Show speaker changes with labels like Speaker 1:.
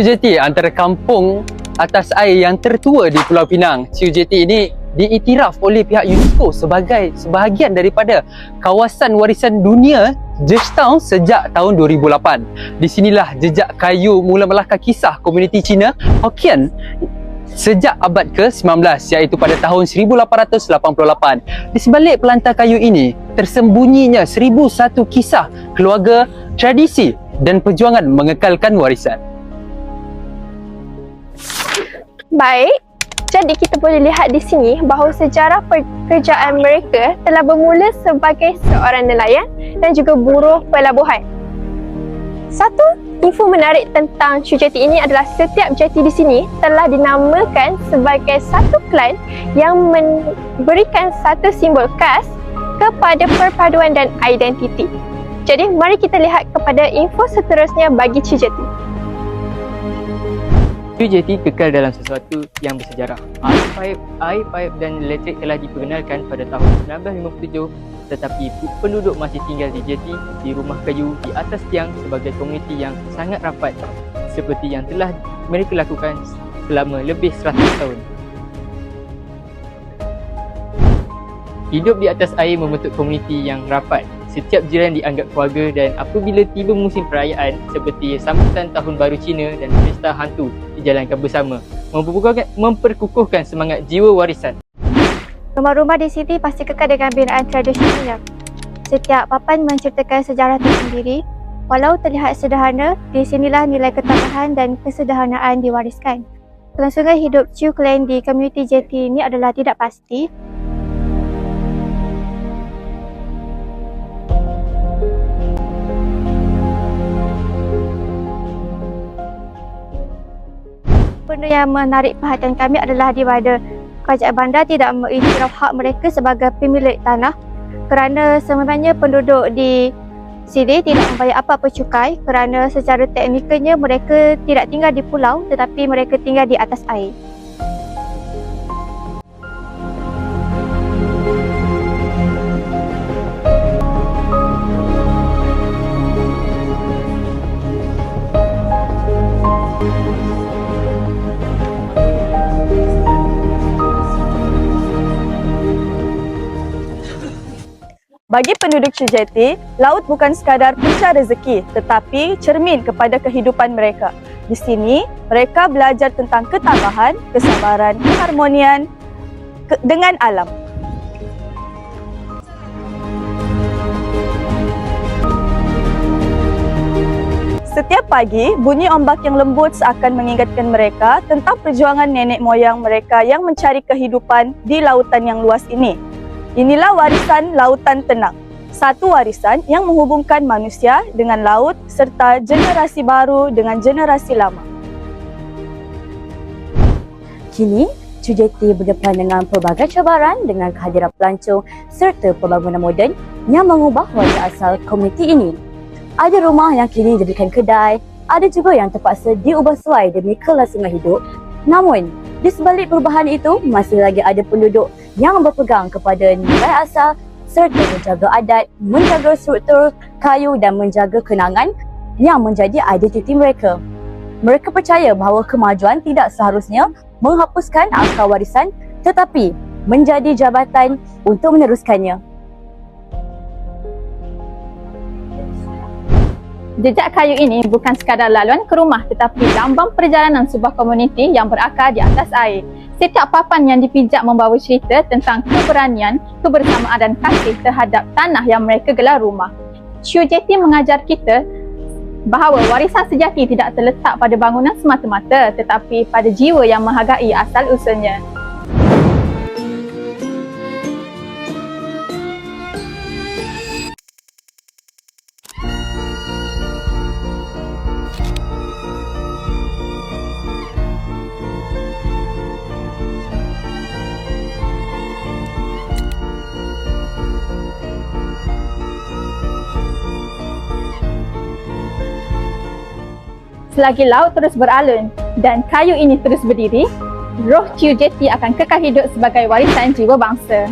Speaker 1: Ciu Jeti antara kampung atas air yang tertua di Pulau Pinang. Ciu Jeti ini diiktiraf oleh pihak UNESCO sebagai sebahagian daripada kawasan warisan dunia Georgetown sejak tahun 2008. Di sinilah jejak kayu mula melahkah kisah komuniti Cina Hokkien sejak abad ke-19 iaitu pada tahun 1888. Di sebalik pelantar kayu ini tersembunyinya 1001 kisah keluarga, tradisi dan perjuangan mengekalkan warisan.
Speaker 2: Baik, jadi kita boleh lihat di sini bahawa sejarah pekerjaan mereka telah bermula sebagai seorang nelayan dan juga buruh pelabuhan. Satu info menarik tentang Chu Jeti ini adalah setiap jeti di sini telah dinamakan sebagai satu klan yang memberikan satu simbol khas kepada perpaduan dan identiti. Jadi mari kita lihat kepada info seterusnya bagi Chu
Speaker 3: QJT kekal dalam sesuatu yang bersejarah. Air paip, air paip dan elektrik telah diperkenalkan pada tahun 1957 tetapi penduduk masih tinggal di jeti di rumah kayu di atas tiang sebagai komuniti yang sangat rapat seperti yang telah mereka lakukan selama lebih 100 tahun. Hidup di atas air membentuk komuniti yang rapat setiap jiran dianggap keluarga dan apabila tiba musim perayaan seperti sambutan Tahun Baru Cina dan Pesta Hantu dijalankan bersama memperkukuhkan, memperkukuhkan semangat jiwa warisan.
Speaker 4: Rumah-rumah di sini pasti kekal dengan binaan tradisionalnya. Setiap papan menceritakan sejarah tersendiri. Walau terlihat sederhana, di sinilah nilai ketabahan dan kesederhanaan diwariskan. Kelangsungan hidup Chu Clan di komuniti JT ini adalah tidak pasti benda yang menarik perhatian kami adalah di mana kerajaan bandar tidak mengiktiraf hak mereka sebagai pemilik tanah kerana sebenarnya penduduk di sini tidak membayar apa-apa cukai kerana secara teknikalnya mereka tidak tinggal di pulau tetapi mereka tinggal di atas air.
Speaker 5: Bagi penduduk Cujeti, laut bukan sekadar punca rezeki tetapi cermin kepada kehidupan mereka. Di sini, mereka belajar tentang ketabahan, kesabaran, keharmonian ke- dengan alam. Setiap pagi, bunyi ombak yang lembut seakan mengingatkan mereka tentang perjuangan nenek moyang mereka yang mencari kehidupan di lautan yang luas ini. Inilah warisan lautan tenang. Satu warisan yang menghubungkan manusia dengan laut serta generasi baru dengan generasi lama.
Speaker 6: Kini, Cujeti berdepan dengan pelbagai cabaran dengan kehadiran pelancong serta pembangunan moden yang mengubah wajah asal komuniti ini. Ada rumah yang kini dijadikan kedai, ada juga yang terpaksa diubah suai demi kelangsungan hidup. Namun, di sebalik perubahan itu, masih lagi ada penduduk yang berpegang kepada nilai asal serta menjaga adat, menjaga struktur kayu dan menjaga kenangan yang menjadi identiti mereka. Mereka percaya bahawa kemajuan tidak seharusnya menghapuskan akar warisan tetapi menjadi jabatan untuk meneruskannya.
Speaker 2: Jejak kayu ini bukan sekadar laluan ke rumah tetapi lambang perjalanan sebuah komuniti yang berakar di atas air. Setiap papan yang dipijak membawa cerita tentang keberanian, kebersamaan dan kasih terhadap tanah yang mereka gelar rumah. Chiu Jeti mengajar kita bahawa warisan sejati tidak terletak pada bangunan semata-mata tetapi pada jiwa yang menghargai asal Selagi laut terus beralun dan kayu ini terus berdiri, roh Jeti akan kekal hidup sebagai warisan jiwa bangsa.